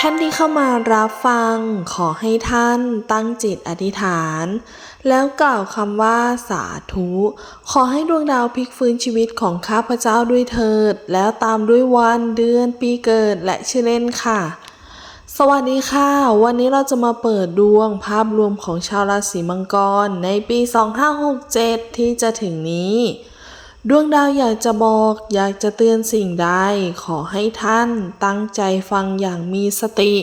ท่านที่เข้ามารับฟัง ขอให้ท่านตั้งจิตอธิษฐาน แล้วกล่าวคำว่าสาธุ ขอให้ดวงดาวพลิกฟื้นชีวิตของข้าพเจ้าด้วยเถิด แล้วตามด้วยวันเดือนปีเกิดและชื่อเล่นค่ะ สวัสดีค่ะ วันนี้เราจะมาเปิดดวงภาพรวมของชาวราศีมังกรในปี 2567 ที่จะถึงนี้ ดวงดาวอยากจะบอกอยากจะเตือนสิ่งใด ขอให้ท่านตั้งใจฟังอย่างมีสติ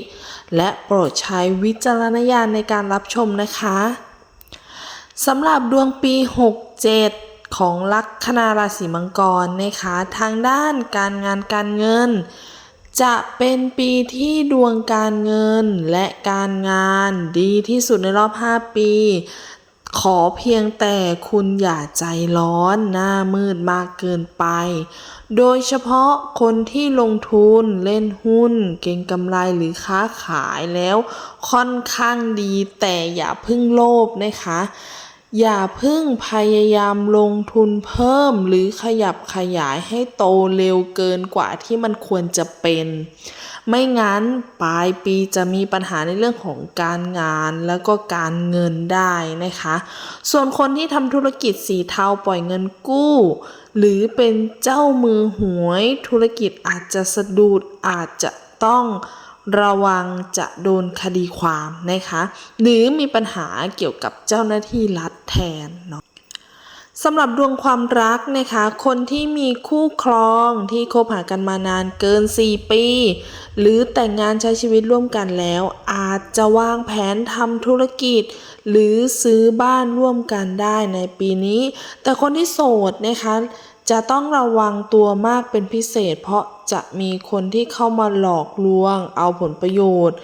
และโปรดใช้วิจารณญาณในการรับชมนะคะสำหรับดวงปี 67 ของลัคนาราศีมังกรนะคะทางด้านการงานการเงิน จะเป็นปีที่ดวงการเงินและการงานดีที่สุดในรอบ 5 ปี ขอเพียงแต่คุณอย่าใจร้อนหน้ามืดมากเกินไป โดยเฉพาะคนที่ลงทุนเล่นหุ้น เก่งกำไรหรือค้าขายแล้ว ค่อนข้างดีแต่อย่าพึ่งโลภนะคะ อย่าพึ่งพยายามลงทุนเพิ่มหรือขยับขยายให้โตเร็วเกินกว่าที่มันควรจะเป็น ไม่งั้นปลายปีจะมีปัญหาในเรื่องของการงานแล้วก็การเงินได้นะคะ ส่วนคนที่ทำธุรกิจสีเทาปล่อยเงินกู้ หรือเป็นเจ้ามือหวยธุรกิจอาจจะสะดุดอาจจะต้องระวังจะโดนคดีความนะคะ หรือมีปัญหาเกี่ยวกับเจ้าหน้าที่รัฐแทนเนาะ สำหรับดวงความรักนะคะ คนที่มีคู่ครองที่คบหากันมานานเกิน 4 ปี หรือแต่งงานใช้ชีวิตร่วมกันแล้ว อาจจะวางแผนทำธุรกิจ หรือซื้อบ้านร่วมกันได้ในปีนี้ แต่คนที่โสดนะคะจะต้องระวังตัวมากเป็นพิเศษ เพราะจะมีคนที่เข้ามาหลอกลวง เอาผลประโยชน์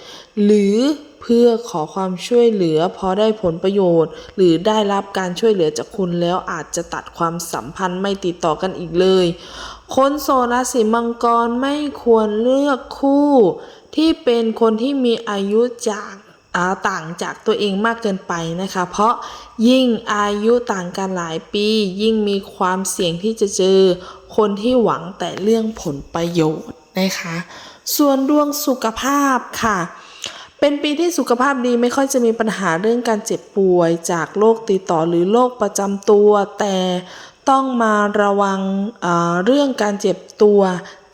หรือเพื่อขอความช่วยเหลือพอได้ผลประโยชน์ หรือได้รับการช่วยเหลือจากคุณแล้วอาจจะตัดความสัมพันธ์ไม่ติดต่อกันอีกเลย คนโสดราศีมังกรไม่ควรเลือกคู่ ที่เป็นคนที่มีอายุจาก ต่างจากตัวเองมากเกินไปนะคะ เพราะยิ่งอายุต่างกันหลายปี ยิ่งมีความเสี่ยงที่จะเจอคนที่หวังแต่เรื่องผลประโยชน์นะคะ ส่วนดวงสุขภาพค่ะ เป็นปีที่สุขภาพดีไม่ค่อยจะมีปัญหาเรื่องการเจ็บป่วยจากโรคติดต่อหรือโรคประจำตัว แต่ต้องมาระวังเรื่องการเจ็บตัว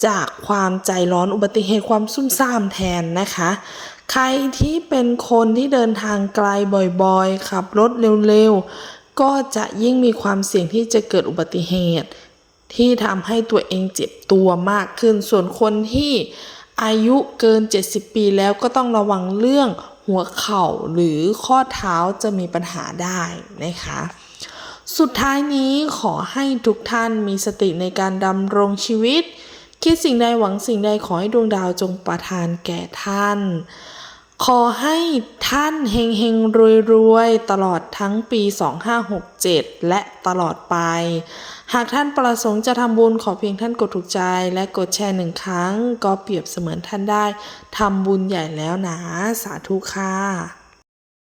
จากความใจร้อนอุบัติเหตุความซุ่มซ่ามแทนนะคะ ใครที่เป็นคนที่เดินทางไกลบ่อยๆ ขับรถเร็วๆ ก็จะยิ่งมีความเสี่ยงที่จะเกิดอุบัติเหตุ ที่ทำให้ตัวเองเจ็บตัวมากขึ้น ส่วนคนที่อายุเกิน 70 ปีแล้วก็ต้องระวังเรื่องหัวเข่าหรือข้อเท้าจะมีปัญหาได้นะคะ สุดท้ายนี้ขอให้ทุกท่านมีสติในการดำรงชีวิต คิดสิ่งใดหวังสิ่งใดขอให้ดวงดาวจงประทานแก่ท่าน ขอให้ท่านเฮงเฮงรวยรวยตลอดทั้งปี 2567 และตลอดไป หากท่านประสงค์จะทำบุญขอเพียงท่านกดถูกใจและกดแชร์หนึ่งครั้ง ก็เปรียบเสมือนท่านได้ทำบุญใหญ่แล้วนะสาธุค่ะ